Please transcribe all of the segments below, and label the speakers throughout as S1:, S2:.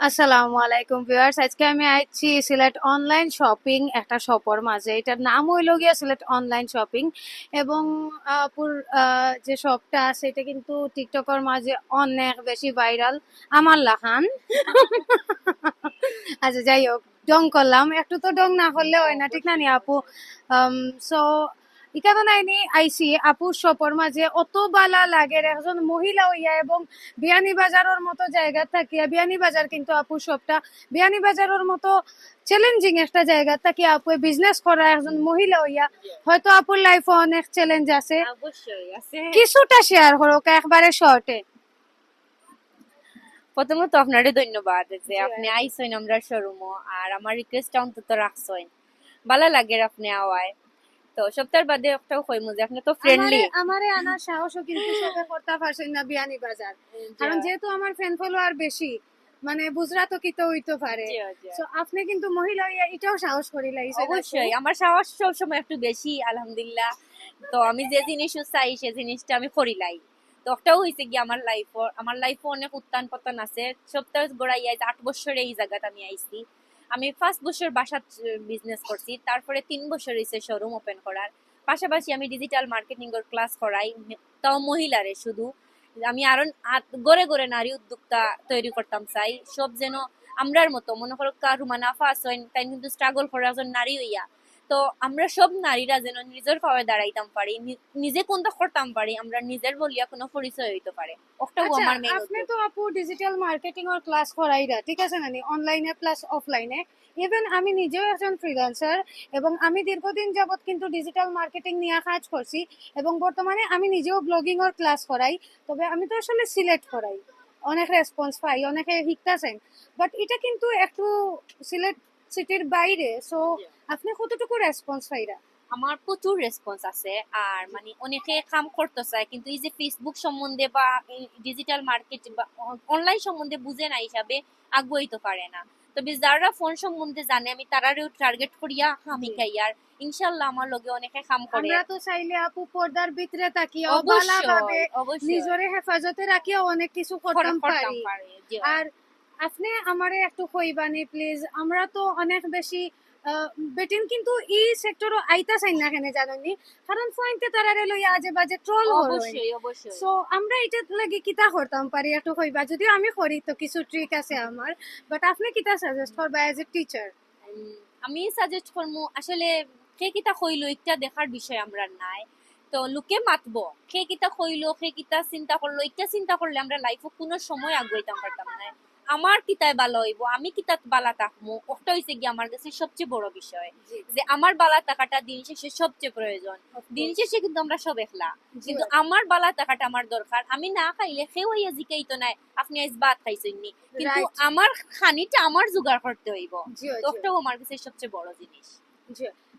S1: আসসালামু আলাইকুম ভিউয়ার্স। আজকে আমি আইছি সিলেট অনলাইন শপিং একটা শপর মাঝে। এটার নাম হইল গিয়া সিলেট অনলাইন শপিং এবং আহ, পুর- আহ, যে শপটা আছে এটা কিন্তু টিকটকের মাঝে অনেক বেশি ভাইরাল। আমার লাখান আচ্ছা যাই হোক ডং করলাম। একটু তো ডং না করলে হয় না ঠিক না নি আপু? সো ইকানো নাইনি আইসি আপুর শপর মাঝে অত বালা লাগে একজন মহিলা হইয়া এবং বিয়ানি বাজারের মতো জায়গা থাকিয়া বিয়ানি বাজার কিন্তু আপুর শপটা বিয়ানি বাজারের মতো চ্যালেঞ্জিং একটা জায়গা থাকি আপু বিজনেস করা একজন মহিলা হইয়া হয়তো আপুর লাইফে অনেক চ্যালেঞ্জ আছে। কিছুটা শেয়ার করো একবারে শর্টে
S2: প্রথমত আপনারে ধন্যবাদ যে আপনি আইসেন আমরা শোরুমও আর আমার রিকোয়েস্ট অন্তত রাখছেন ভালো লাগে আপনি আওয়ায়। তো সপ্তাহ বাদে একটাও কইমু যে আপনি তো ফ্রেন্ডলি
S1: আমারে আমারে আনার সাহসও কিন্তু সবে করতে পারছেন না বিয়ানি বাজার কারণ যেহেতু আমার ফ্যান ফলোয়ার বেশি মানে বুঝরা তো হইতে পারে। আপনি কিন্তু মহিলা এটাও সাহস করি লাইছে
S2: অবশ্যই আমার সাহস সব সময় একটু বেশি আলহামদুলিল্লাহ। তো আমি যে জিনিস চাই সে জিনিসটা আমি করিলাই তো একটাও হয়েছে কি আমার লাইফ আমার লাইফে অনেক উত্থান পতন আছে। সপ্তাহ গোড়াই আইজ আট বছরে এই জায়গাতে আমি আইছি। আমি ফার্স্ট বছর বাসার বিজনেস করছি, তারপরে তিন বছর হয়েছে শোরুম ওপেন করার। পাশাপাশি আমি ডিজিটাল মার্কেটিং এর ক্লাস করাই তাও মহিলারে শুধু। আমি আরও গড়ে গড়ে নারী উদ্যোক্তা তৈরি করতাম চাই। সব যেন আমরার মতো, মনে করো কারু মানাফা আসেন তাই কিন্তু স্ট্রাগল করে একজন নারী হইয়া তো আমরা সব নারীরা যেন নিজের পাওয়ায় দাঁড়াইতাম পারি নিজে কোনটা করতাম পারি আমরা নিজের বলিয়া কোনো পরিচয় হইতে পারে। ওটাও
S1: আচ্ছা
S2: আমার মেন
S1: আপনি তো আপু ডিজিটাল মার্কেটিং এর ক্লাস করাইরা ঠিক আছে না অনলাইনে প্লাস অফলাইনে ইভেন আমি নিজেও একজন ফ্রিল্যান্সার এবং আমি দীর্ঘদিন যাবত কিন্তু ডিজিটাল মার্কেটিং নিয়ে কাজ করছি এবং বর্তমানে আমি নিজেও ব্লগিং এর ক্লাস করাই তবে আমি তো আসলে সিলেক্ট করাই। অনেক রেসপন্স পাই অনেকে শিখতেছেন। বাট এটা কিন্তু একটু সিলেট সিটির বাইরে সো আপনি কতটুকু রেসপন্স পাইরা
S2: আমার প্রচুর রেসপন্স আছে আর মানে অনেকে কাম করতে চায় কিন্তু এই যে ফেসবুক সম্বন্ধে বা ডিজিটাল মার্কেট বা অনলাইন সম্বন্ধে বুঝে না হিসাবে আগুয়াইতে পারে না। তবে যারা ফোন সম্বন্ধে জানে আমি তারারেও টার্গেট করিয়া আমি খাই আর ইনশাল্লাহ আমার লগে অনেকে কাম করে।
S1: আমরা তো চাইলে আপু পর্দার ভিতরে ভাবে
S2: অবশ্যই অবশ্যই।
S1: নিজরে হেফাজতে রাখিয়া অনেক কিছু করতাম পারি। আর আপনি আমারে একটু কইবানি প্লিজ আমরা তো অনেক বেশি বেটিন কিন্তু এই সেক্টরও আইতা চাই না কেন জানেনি। কারণ পয়েন্টে তারারে লইয়া আজে বাজে ট্রল
S2: অবশ্যই অবশ্যই।
S1: সো আমরা এটা লাগি কিতা করতাম পারি একটু কইবা। যদিও আমি করি তো কিছু ট্রিক আছে আমার। বাট আপনি কিতা সাজেস্ট করবা এজ এ টিচার
S2: আমি সাজেস্ট করব আসলে কে কিতা কইলো একটা দেখার বিষয় আমরা নাই। তো লোকে মাতব কে কিতা কইলো কে কিতা চিন্তা করল একটা চিন্তা করলে আমরা লাইফে কোনো সময় আগুয়াইতাম পারতাম না আমার কিতায় ভালো হইব আমি কিতাত বালা থাকব ওটা হইছে কি আমার কাছে সবচেয়ে বড় বিষয়। যে আমার বালা টাকাটা দিন শেষে সবচেয়ে প্রয়োজন। দিন শেষে কিন্তু আমরা সব একলা। কিন্তু আমার বালা টাকাটা আমার দরকার। আমি না খাইলে কেউ হইয়া জিকাইতো নাই আপনি আজ ভাত খাইছেন নি। কিন্তু. আমার খানিটা আমার জোগাড় করতে হইব। ওটাও আমার কাছে সবচেয়ে বড় জিনিস।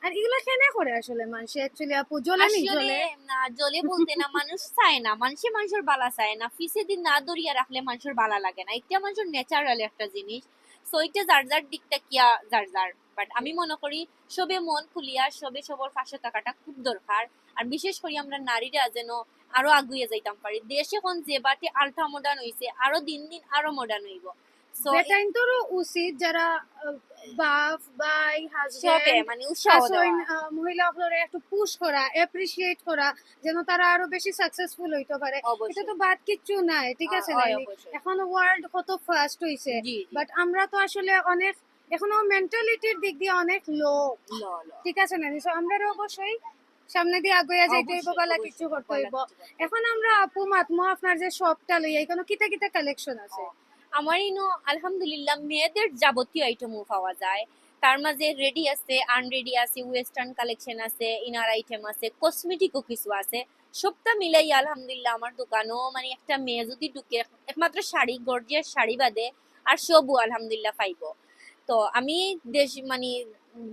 S1: আর এগুলা কেন করে আসলে মানুষ? অ্যাকচুয়ালি আপু জ্বলে নি জ্বলে
S2: না জলে বলতে না মানুষ চায় না। মানুষে মানুষের বালা চায় না। ফিসে দিন না দরিয়া রাখলে মানুষের বালা লাগে না। এটা মানুষের ন্যাচারাল একটা জিনিস। সো এটা যার যার দিকটা কিয়া যার যার। বাট আমি মনে করি সবে মন খুলিয়া সবে সবার পাশে থাকাটা খুব দরকার। আর বিশেষ করে আমরা নারীরা যেন আরও আগুয়ে যাইতাম পারি। দেশ এখন যে বাতে আলট্রা মডার্ন হইছে আরও দিন দিন আরও মডার্ন হইব।
S1: বেটাইন তোরও উচিত যারা বাপ ভাই হাজবেন্ড
S2: মানে উৎসাহ
S1: মহিলা হলরে একটু পুশ করা এপ্রিসিয়েট করা যেন তারা আরও বেশি সাকসেসফুল হইতে পারে এটা তো বাদ কিচ্ছু নাই ঠিক আছে। এখন ওয়ার্ল্ড কত ফাস্ট হইছে। বাট আমরা তো আসলে অনেক এখনও মেন্টালিটির দিক দিয়ে অনেক লো। ঠিক আছে না সো আমরা অবশ্যই সামনে দিয়ে আগুয়া যাইতে হইব বালা কিছু করতে হইব। এখন আমরা আপু মাতমো আপনার যে শপটা লইয়া এখানে কিতা কিতা কালেকশন আছে
S2: আমার ইনো আলহামদুলিল্লাহ, মেয়েদের যাবতীয় আইটেমও পাওয়া যায়। তার মাঝে রেডি আছে আনরেডি আছে ওয়েস্টার্ন কালেকশন আছে ইনার আইটেম আছে কসমেটিকও কিছু আছে। সবটা মিলাই আলহামদুলিল্লাহ আমার দোকানও মানে একটা মেয়ে যদি ঢুকে, একমাত্র শাড়ি গর্জিয়াস শাড়ি বাদে, আর সবও আলহামদুলিল্লাহ পাইব। তো আমি দেশ মানে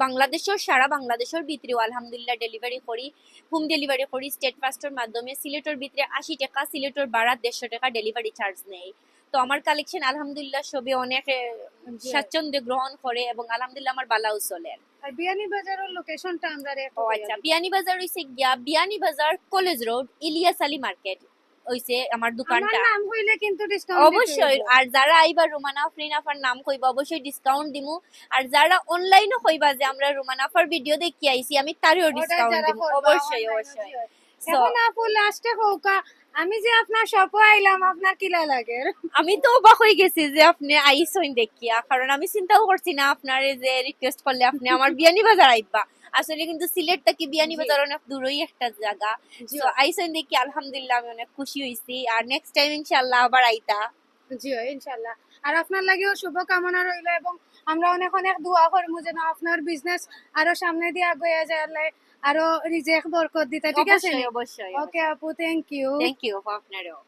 S2: বাংলাদেশের সারা বাংলাদেশের ভিতরেও আলহামদুলিল্লাহ ডেলিভারি করি হোম ডেলিভারি করি স্টেট ফাস্টের মাধ্যমে, সিলেটের ভিতরে আশি টাকা, সিলেটের বাড়া দেড়শো টাকা ডেলিভারি চার্জ নেই। তো আমার কালেকশন আলহামদুলিল্লাহ সবে অনেক স্বাচ্ছন্দ্যে গ্রহণ করে এবং আলহামদুলিল্লাহ আমার বালাও চলে
S1: আর বিয়ানি বাজারের লোকেশনটা আমরা
S2: ও আচ্ছা বিয়ানি বাজার হইছে গিয়া Beanibazar college road Ilias Ali market হইছে আমার দোকানটা।
S1: নাম হইলে কিন্তু ডিসকাউন্ট
S2: অবশ্যই আর যারা আইবা রুমানা আফরিন আফার নাম কইবা অবশ্যই ডিসকাউন্ট দিমু। আর যারা অনলাইনও কইবা যে আমরা রুমানা আফার ভিডিও দেখি আইছি আমি তারও ডিসকাউন্ট দিমু। অবশ্যই অবশ্যই।
S1: এখন আপু লাস্টে হোকা আমি যে আপনার শপে আইলাম আপনার কিলা লাগে?
S2: আমি তো অবাক হয়ে গেছি যে আপনি আইসইন দেখিয়া কারণ আমি চিন্তাও করছি না আপনার যে রিকোয়েস্ট করলে আপনি আমার বিয়ানি বাজার আইবা। আসলে কিন্তু সিলেট থেকে বিয়ানি। বাজার অনেক দূরই একটা জায়গা। আইসইন দেখি আলহামদুলিল্লাহ আমি অনেক খুশি হইছি। আর নেক্সট টাইম ইনশাআল্লাহ আবার আইতা।
S1: জি ইনশাল্লাহ আর আপনার লাগেও শুভকামনা রইল এবং আমরা অনেক অনেক দোয়া করব যেন আপনার বিজনেস আরও সামনে দিয়ে আগে যায় আরও রিজেক্ট বরকত দিতে ঠিক আছে?
S2: অবশ্যই অবশ্যই
S1: ওকে আপু থ্যাংক ইউ
S2: থ্যাংক ইউ আপনারও।